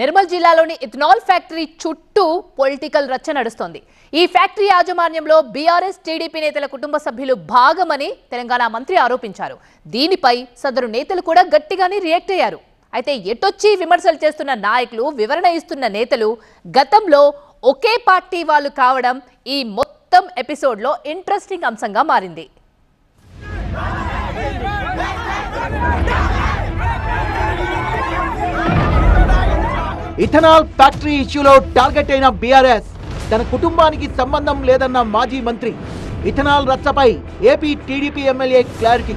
నిర్మల్ జిల్లాలోని ethanol factory చుట్టూ political రచ్చ నడుస్తోంది. ఈ ఫ్యాక్టరీ యాజమాన్యంలో బీఆర్ఎస్ టీడీపీ నేతల కుటుంబ సభ్యులు భాగమని తెలంగాణ మంత్రి ఆరోపించారు. దీనిపై సదరు నేతలు కూడా గట్టిగానే రియాక్ట్ అయ్యారు. అయితే ఎటొచ్చి విమర్శలు చేస్తున్న నాయకులు వివరణ ఇస్తున్న నేతలు గతంలో ఒకే పార్టీ వాళ్ళు కావడం ఈ మొత్తం ఎపిసోడ్లో ఇంట్రెస్టింగ్ అంశంగా మారింది. ఇథనాల్ ఫ్యాక్టరీ ఇష్యూలో టార్గెట్ అయిన బీఆర్ఎస్ తన కుటుంబానికి సంబంధం లేదన్న మాజీ మంత్రి. Ethanol రచ్చపై AP TDP MLA clarity.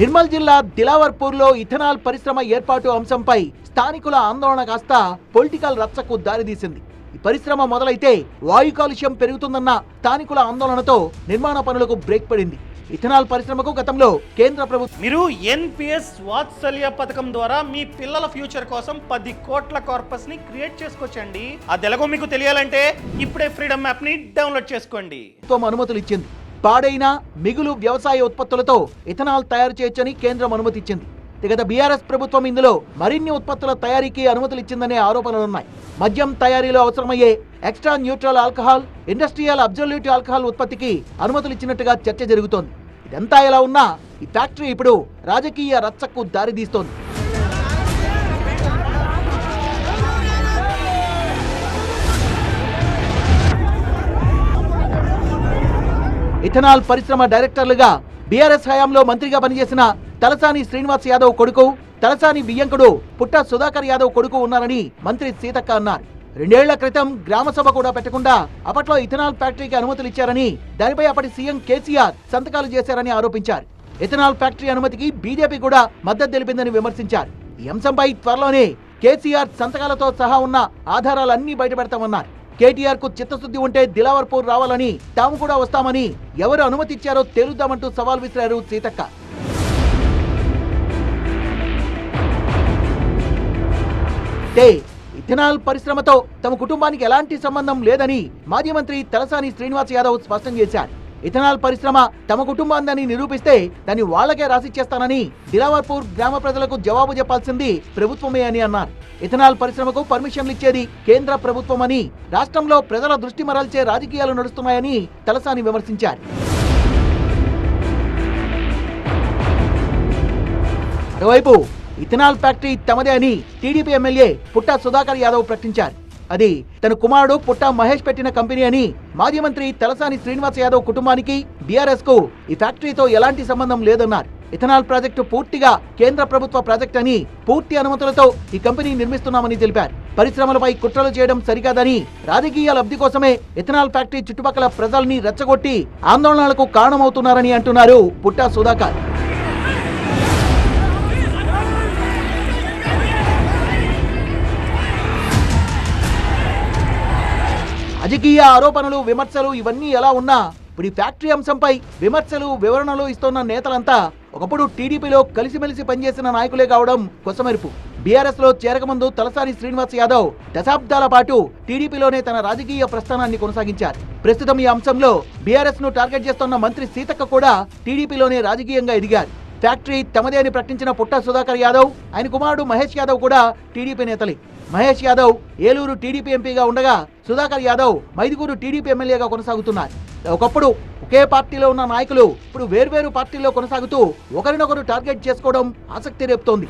Nirmal జిల్లా దిలావర్పూర్లో ఇథనాల్ పరిశ్రమ ఏర్పాటు అంశంపై స్థానికుల ఆందోళన కాస్త పొలిటికల్ రచ్చకు దారితీసింది. ఈ పరిశ్రమ మొదలైతే వాయు కాలుష్యం పెరుగుతుందన్న స్థానికుల ఆందోళనతో నిర్మాణ పనులకు బ్రేక్ పడింది. ఇథనాల్ పరిశ్రమకు గతంలో కేంద్ర ప్రభుత్వం మీరు ఎన్పిఎస్ వాత్సల్య పథకం ద్వారా మీ పిల్లల ఫ్యూచర్ కోసం పది కోట్ల కార్పస్ని క్రియేట్ చేసుకోవచ్చండి అది ఎలాగో మీకు తెలియాలంటే ఇప్పుడే ఫ్రీడమ్ యాప్ని డౌన్లోడ్ చేసుకోండి. అనుమతులు ఇచ్చింది. పాడైన మిగులు వ్యవసాయ ఉత్పత్తులతో ఇథనాల్ తయారు చేయొచ్చని కేంద్రం అనుమతి ఇచ్చింది. గత బీఆర్ఎస్ ప్రభుత్వం ఇందులో మరిన్ని ఉత్పత్తుల తయారీకి అనుమతులు ఇచ్చిందనే ఆరోపణలున్నాయి మద్యం తయారీలో అవసరమయ్యే extra neutral alcohol industrial absolute alcohol ఉత్పత్తికి అనుమతులు ఇచ్చినట్టుగా చర్చ జరుగుతోంది. ఇదంతా ఎలా ఉన్నా ఈ ఫ్యాక్టరీ ఇప్పుడు రాజకీయ రచ్చకు దారితీస్తోంది ఇథనాల్ పరిశ్రమ డైరెక్టర్లుగా బీఆర్ఎస్ హయాంలో మంత్రిగా పనిచేసిన తలసాని శ్రీనివాస్ యాదవ్ కొడుకు తలసాని బియ్యంకుడు పుట్ట సుధాకర్ యాదవ్ కొడుకు ఉన్నారని మంత్రి సీతక్క అన్నారు. రెండేళ్ళ క్రితం గ్రామసభ కూడా పెట్టకుండా అప్పట్లో ఇథనాల్ ఫ్యాక్టరీకి అనుమతులు ఇచ్చారని దానిపై అప్పటి సీఎం కేసీఆర్ సంతకాలు చేశారని ఆరోపించారు. ఇథనాల్ ఫ్యాక్టరీ అనుమతికి బీజేపీ కూడా మద్దతు తెలిపిందని విమర్శించారు. ఈ అంశంపై త్వరలోనే కేసీఆర్ సంతకాలతో సహా ఉన్న ఆధారాలన్నీ బయటపెడతామన్నారు. కేటీఆర్కు చిత్తశుద్ధి ఉంటే దిలావర్పూర్ రావాలని తాము కూడా వస్తామని ఎవరు అనుమతి ఇచ్చారో తేలుద్దామంటూ సవాల్ విసిరారు సీతక్క. టే ఇథనాల్ పరిశ్రమతో తమ కుటుంబానికి ఎలాంటి సంబంధం లేదని మాజీ మంత్రి తలసాని శ్రీనివాస్ యాదవ్ స్పష్టం చేశారు. ఇథనాల్ పరిశ్రమ తమ కుటుంబాన్ని నిరూపిస్తే దాన్ని వాళ్ళకే రాసిచ్చేస్తానని దిలావర్పూర్ గ్రామ ప్రజలకు జవాబు చెప్పాల్సింది ప్రభుత్వమే అని అన్నారు. ఇథనాల్ పరిశ్రమకు పర్మిషన్లు ఇచ్చేది కేంద్ర ప్రభుత్వమని రాష్ట్రంలో ప్రజల దృష్టి మరల్చే రాజకీయాలు నడుస్తున్నాయని తలసాని విమర్శించారు. మరోవైపు ఇథనాల్ ఫ్యాక్టరీ తమదే అని టీడీపీ ఎమ్మెల్యే పుట్టా సుధాకర్ యాదవ్ ప్రకటించారు. అది తన కుమారుడు పుట్టా మహేష్ పెట్టిన కంపెనీ అని మాజీ మంత్రి తలసాని శ్రీనివాస్ యాదవ్ కుటుంబానికి బీఆర్ఎస్కు ఈ ఫ్యాక్టరీతో ఎలాంటి సంబంధం లేదన్నారు. ఇథనాల్ ప్రాజెక్టు పూర్తిగా కేంద్ర ప్రభుత్వ ప్రాజెక్ట్ అని పూర్తి అనుమతులతో ఈ కంపెనీ నిర్మిస్తున్నామని తెలిపారు. పరిశ్రమలపై కుట్రలు చేయడం సరికాదని రాజకీయ లబ్ధి కోసమే ఇథనాల్ ఫ్యాక్టరీ చుట్టుపక్కల ప్రజల్ని రెచ్చగొట్టి ఆందోళనలకు కారణమవుతున్నారని అంటున్నారు పుట్టా సుధాకర్. రాజకీయ ఆరోపణలు విమర్శలు ఇవన్నీ ఎలా ఉన్నా ఇప్పుడు ఈ ఫ్యాక్టరీ అంశంపై విమర్శలు వివరణలు ఇస్తున్న నేతలంతా ఒకప్పుడు టీడీపీలో కలిసిమెలిసి పనిచేసిన నాయకులే కావడం కొసమెరుపు. బీఆర్ఎస్లో చేరకముందు తలసాని శ్రీనివాస్ యాదవ్ దశాబ్దాల పాటు టీడీపీలోనే తన రాజకీయ ప్రస్థానాన్ని కొనసాగించారు. ప్రస్తుతం ఈ అంశంలో బీఆర్ఎస్ను టార్గెట్ చేస్తున్న మంత్రి సీతక్క కూడా టీడీపీలోనే రాజకీయంగా ఎదిగారు. ఫ్యాక్టరీ తమదే అని ప్రకటించిన పుట్ట సుధాకర్ యాదవ్ ఆయన కుమారుడు మహేష్ యాదవ్ కూడా టీడీపీ నేతలే. మహేష్ యాదవ్ ఏలూరు టీడీపీ ఎంపీగా ఉండగా సుధాకర్ యాదవ్ మైదుగూరు టీడీపీ ఎమ్మెల్యేగా కొనసాగుతున్నారు. ఒకప్పుడు ఒకే పార్టీలో ఉన్న నాయకులు ఇప్పుడు వేర్వేరు పార్టీల్లో కొనసాగుతూ ఒకరినొకరు టార్గెట్ చేసుకోవడం ఆసక్తి రేపుతోంది.